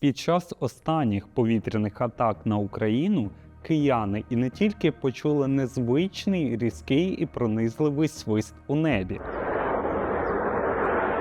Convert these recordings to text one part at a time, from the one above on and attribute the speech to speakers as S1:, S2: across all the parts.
S1: Під час останніх повітряних атак на Україну кияни і не тільки почули незвичний, різкий і пронизливий свист у небі.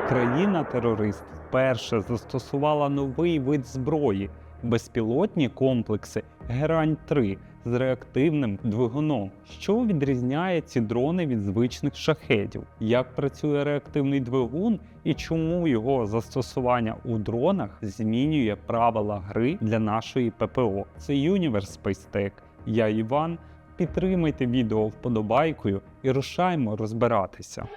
S1: Країна-терорист вперше застосувала новий вид зброї безпілотні комплекси Герань 3 з реактивним двигуном. Що відрізняє ці дрони від звичних шахедів? Як працює реактивний двигун і чому його застосування у дронах змінює правила гри для нашої ППО? Це Universe Space Tech. Я Іван. Підтримайте відео вподобайкою і рушаймо розбиратися.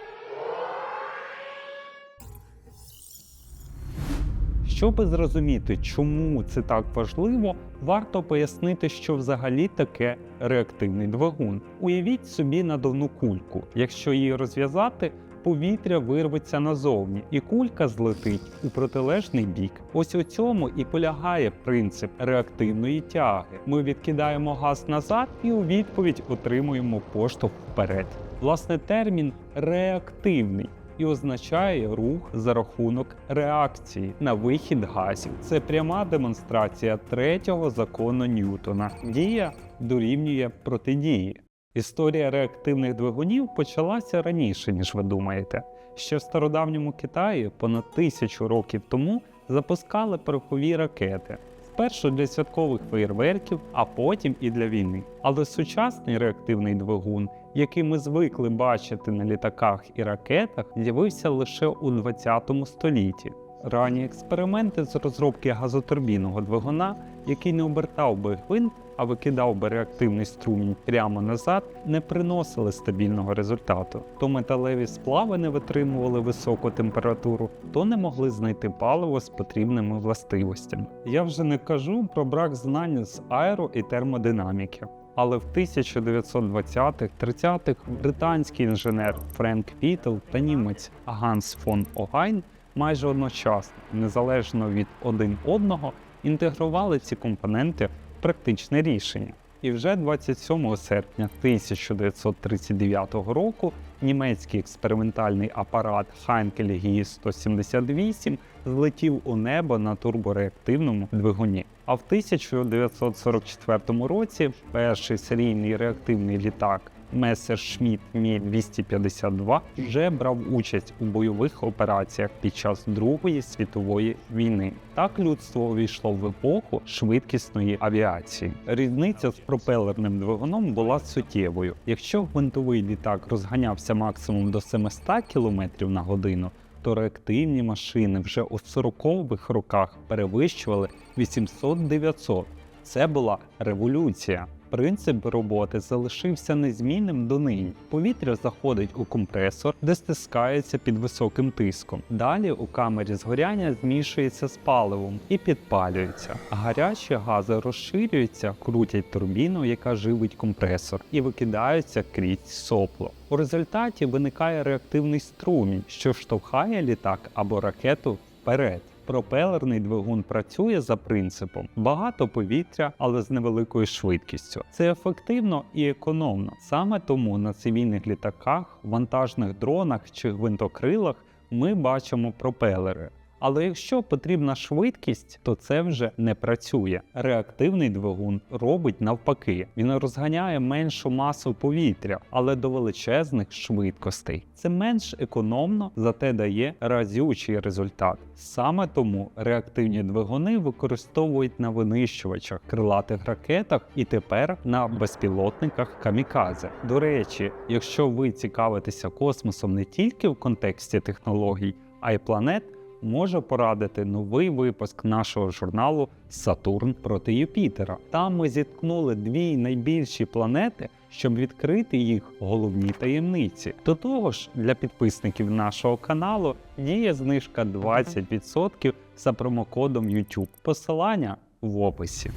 S1: Щоб зрозуміти, чому це так важливо, варто пояснити, що взагалі таке реактивний двигун. Уявіть собі надувну кульку. Якщо її розв'язати, повітря вирветься назовні, і кулька злетить у протилежний бік. Ось у цьому і полягає принцип реактивної тяги. Ми відкидаємо газ назад і у відповідь отримуємо поштовх вперед. Власне, термін реактивний і означає рух за рахунок реакції на вихід газів. Це пряма демонстрація третього закону Ньютона. Дія дорівнює протидії. Історія реактивних двигунів почалася раніше, ніж ви думаєте. Ще в стародавньому Китаї понад тисячу років тому запускали порохові ракети. Спершу для святкових феєрверків, а потім і для війни. Але сучасний реактивний двигун, який ми звикли бачити на літаках і ракетах, з'явився лише у 20 столітті. Ранні експерименти з розробки газотурбінного двигуна, який не обертав би гвинт, а викидав би реактивний струмінь прямо назад, не приносили стабільного результату. То металеві сплави не витримували високу температуру, то не могли знайти паливо з потрібними властивостями. Я вже не кажу про брак знань з аеро і термодинаміки. Але в 1920-30-х британський інженер Френк Вітел та німець Ганс фон Огайн майже одночасно, незалежно від один одного, інтегрували ці компоненти практичне рішення. І вже 27 серпня 1939 року німецький експериментальний апарат Heinkel GI 178 злетів у небо на турбореактивному двигуні. А в 1944 році перший серійний реактивний літак Messerschmitt Мі 252 вже брав участь у бойових операціях під час Другої світової війни. Так людство увійшло в епоху швидкісної авіації. Різниця з пропелерним двигуном була суттєвою. Якщо гвинтовий літак розганявся максимум до 700 км на годину, то реактивні машини вже у 40-х роках перевищували 800-900. Це була революція. Принцип роботи залишився незмінним донині. Повітря заходить у компресор, де стискається під високим тиском. Далі у камері згоряння змішується з паливом і підпалюється. Гарячі гази розширюються, крутять турбіну, яка живить компресор, і викидаються крізь сопло. У результаті виникає реактивний струмінь, що штовхає літак або ракету вперед. Пропелерний двигун працює за принципом багато повітря, але з невеликою швидкістю. Це ефективно і економно. Саме тому на цивільних літаках, вантажних дронах чи гвинтокрилах ми бачимо пропелери. Але якщо потрібна швидкість, то це вже не працює. Реактивний двигун робить навпаки. Він розганяє меншу масу повітря, але до величезних швидкостей. Це менш економно, зате дає разючий результат. Саме тому реактивні двигуни використовують на винищувачах, крилатих ракетах і тепер на безпілотниках камікадзе. До речі, якщо ви цікавитеся космосом не тільки в контексті технологій, а й планет може порадити новий випуск нашого журналу Сатурн проти Юпітера. Там ми зіткнули дві найбільші планети, щоб відкрити їх головні таємниці. До того ж, для підписників нашого каналу діє знижка 20% за промокодом YouTube. Посилання в описі.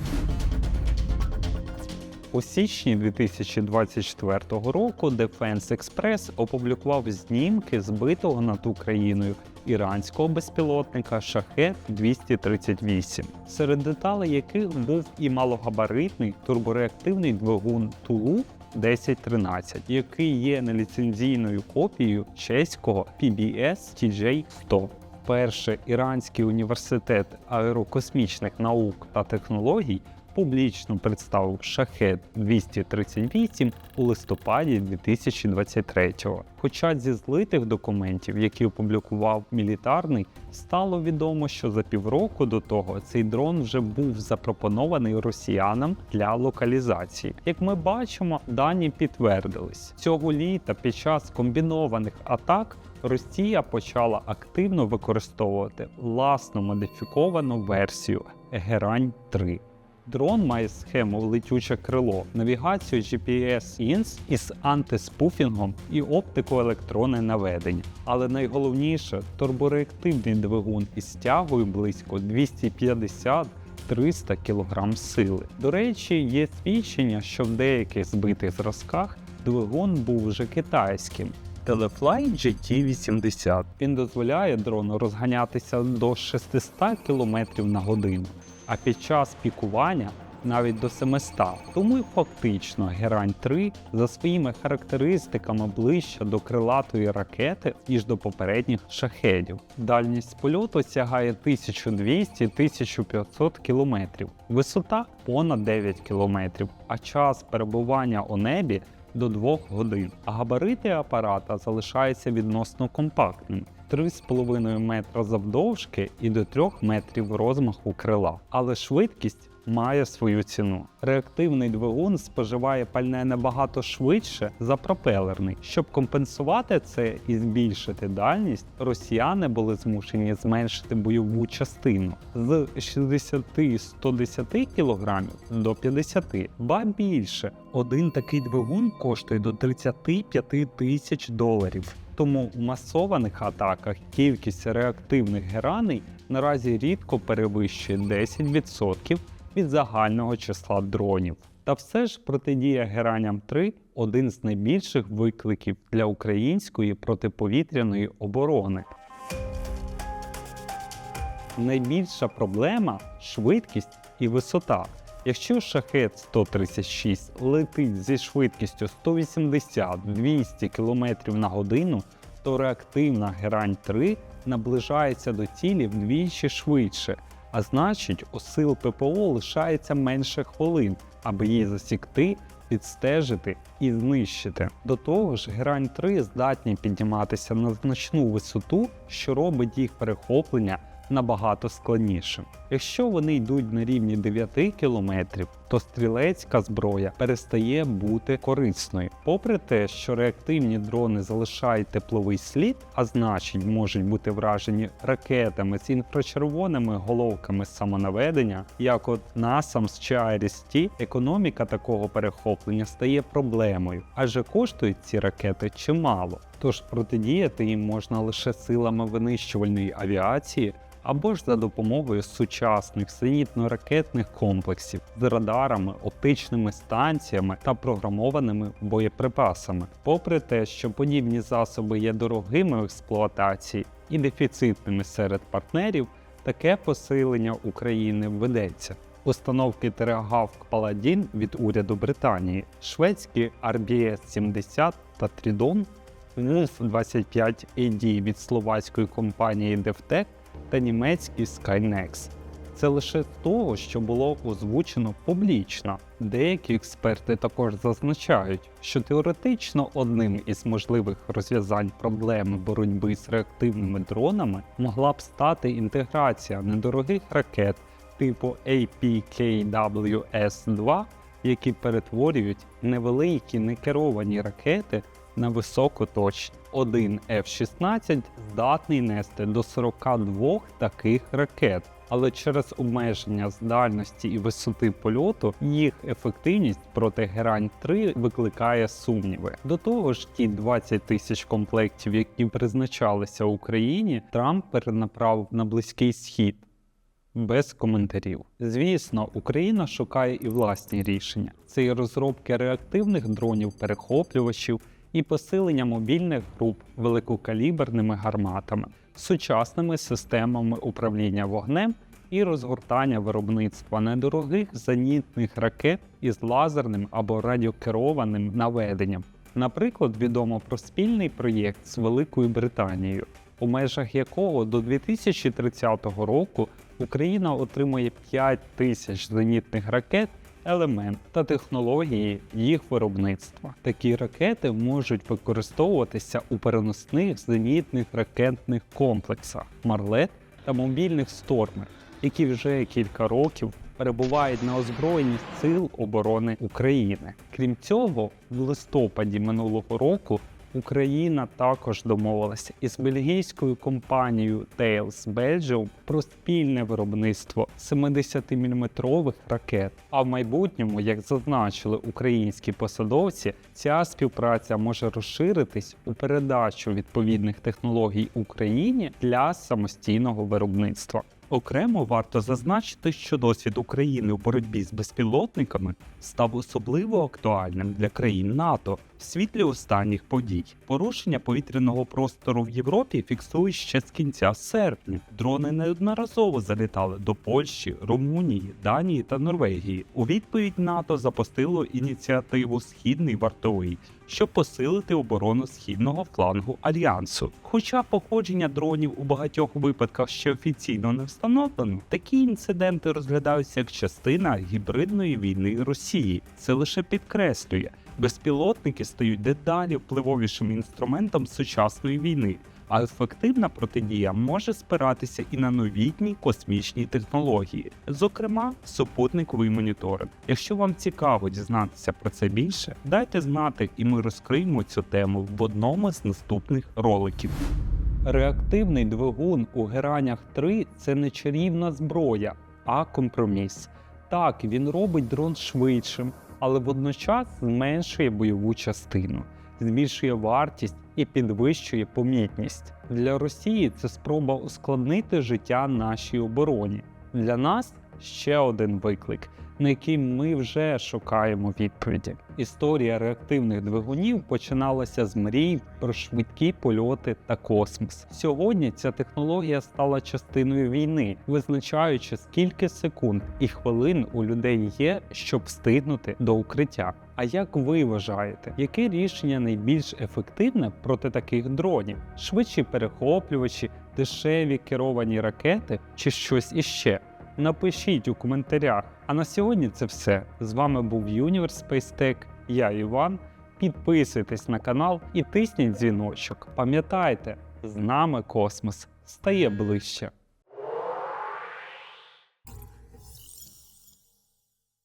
S1: У січні 2024 року Defense Express опублікував знімки збитого над Україною іранського безпілотника Шахет 238, серед деталей яких був і малогабаритний турбореактивний двигун Тулу 1013, який є неліцензійною копією чеського PBS TJ-100. Вперше Іранський університет аерокосмічних наук та технологій публічно представив шахет 238 у листопаді 2023-го. Хоча зі злитих документів, які опублікував мілітарний, стало відомо, що за півроку до того цей дрон вже був запропонований росіянам для локалізації. Як ми бачимо, дані підтвердились цього літа під час комбінованих атак. Росія почала активно використовувати власну модифіковану версію Герань 3. Дрон має схему летюче крило, навігацію GPS-INS із антиспуфінгом і оптико-електронне наведення. Але найголовніше турбореактивний двигун із тягою близько 250 300 кг сили. До речі, є свідчення, що в деяких збитих зразках двигун був вже китайським. Telefly GT80. Він дозволяє дрону розганятися до 600 км на годину, а під час пікування навіть до 700. Тому й фактично Герань 3 за своїми характеристиками ближче до крилатої ракети, ніж до попередніх шахедів. Дальність польоту сягає 1200-1500 км, висота понад 9 км, а час перебування у небі до 2 годин. А габарити апарата залишаються відносно компактними. 3,5 метра завдовжки і до 3 метрів розмаху крила. Але швидкість має свою ціну. Реактивний двигун споживає пальне набагато швидше за пропелерний. Щоб компенсувати це і збільшити дальність, росіяни були змушені зменшити бойову частину з 60-110 кг до 50 ба більше. Один такий двигун коштує до 35 тисяч доларів. Тому в масованих атаках кількість реактивних гераней наразі рідко перевищує 10% від загального числа дронів. Та все ж протидія гераням 3 один з найбільших викликів для української протиповітряної оборони. Найбільша проблема швидкість і висота. Якщо шахет 136 летить зі швидкістю 180-200 км на годину, то реактивна герань 3 наближається до цілі вдвічі швидше, а значить, у сил ППО лишається менше хвилин, аби її засікти, підстежити і знищити. До того ж, герань 3 здатні підніматися на значну висоту, що робить їх перехоплення набагато складнішим. Якщо вони йдуть на рівні 9 км, то стрілецька зброя перестає бути корисною. Попри те, що реактивні дрони залишають тепловий слід, а значить можуть бути вражені ракетами з інфрачервоними головками самонаведення, як от NASAMS чи IRIS-T, економіка такого перехоплення стає проблемою, адже коштують ці ракети чимало. Тож протидіяти їм можна лише силами винищувальної авіації або ж за допомогою сучасних зенітно-ракетних комплексів з радарами, оптичними станціями та програмованими боєприпасами. Попри те, що подібні засоби є дорогими в експлуатації і дефіцитними серед партнерів, таке посилення України ведеться. Установки Терагавк Паладін від уряду Британії, шведські RBS-70 та Трідон, НУС-25 AD від словацької компанії DevTech та німецький Skynex. Це лише з того, що було озвучено публічно. Деякі експерти також зазначають, що теоретично одним із можливих розв'язань проблеми боротьби з реактивними дронами могла б стати інтеграція недорогих ракет типу APKWS-2, які перетворюють невеликі некеровані ракети на високоточні. Один F-16 здатний нести до 42 таких ракет, але через обмеження з дальності і висоти польоту їх ефективність проти Герань 3 викликає сумніви. До того ж, ті 20 тисяч комплектів, які призначалися Україні, Трамп перенаправив на близький схід. Без коментарів. Звісно, Україна шукає і власні рішення. Це і розробки реактивних дронів-перехоплювачів, і посилення мобільних груп великокаліберними гарматами, сучасними системами управління вогнем і розгортання виробництва недорогих зенітних ракет із лазерним або радіокерованим наведенням. Наприклад, відомо про спільний проєкт з Великою Британією. у межах якого до 2030 року Україна отримує 5 тисяч зенітних ракет елемент та технології їх виробництва. Такі ракети можуть використовуватися у переносних зенітних ракетних комплексах Марлет та мобільних стормер, які вже кілька років перебувають на озброєнні Сил оборони України. Крім цього, в листопаді минулого року Україна також домовилася із бельгійською компанією Thales Belgium про спільне виробництво 70-мм ракет. А в майбутньому, як зазначили українські посадовці, ця співпраця може розширитись у передачу відповідних технологій Україні для самостійного виробництва. Окремо варто зазначити, що досвід України у боротьбі з безпілотниками став особливо актуальним для країн НАТО в світлі останніх подій. Порушення повітряного простору в Європі фіксують ще з кінця серпня. Дрони неодноразово залітали до Польщі, Румунії, Данії та Норвегії. У відповідь НАТО запустило ініціативу Східний вартовий, щоб посилити оборону східного флангу альянсу. Хоча походження дронів у багатьох випадках ще офіційно не встановлено, такі інциденти розглядаються як частина гібридної війни Росії. Це лише підкреслює, безпілотники стають дедалі впливовішим інструментом сучасної війни. А ефективна протидія може спиратися і на новітні космічні технології, зокрема супутниковий моніторинг. Якщо вам цікаво дізнатися про це більше, дайте знати, і ми розкриємо цю тему в одному з наступних роликів. Реактивний двигун у Геранях 3 це не чарівна зброя, а компроміс. Так, він робить дрон швидшим, але водночас зменшує бойову частину, збільшує вартість і підвищує помітність. Для Росії це спроба ускладнити життя нашій обороні. Для нас ще один виклик, на який ми вже шукаємо відповіді. Історія реактивних двигунів починалася з мрій про швидкі польоти та космос. Сьогодні ця технологія стала частиною війни, визначаючи скільки секунд і хвилин у людей є, щоб встигнути до укриття. А як ви вважаєте, яке рішення найбільш ефективне проти таких дронів? Швидші перехоплювачі, дешеві керовані ракети чи щось іще? Напишіть у коментарях. А на сьогодні це все. З вами був Universe Space Tech, я Іван. Підписуйтесь на канал і тисніть дзвіночок. Пам'ятайте, з нами космос стає ближче.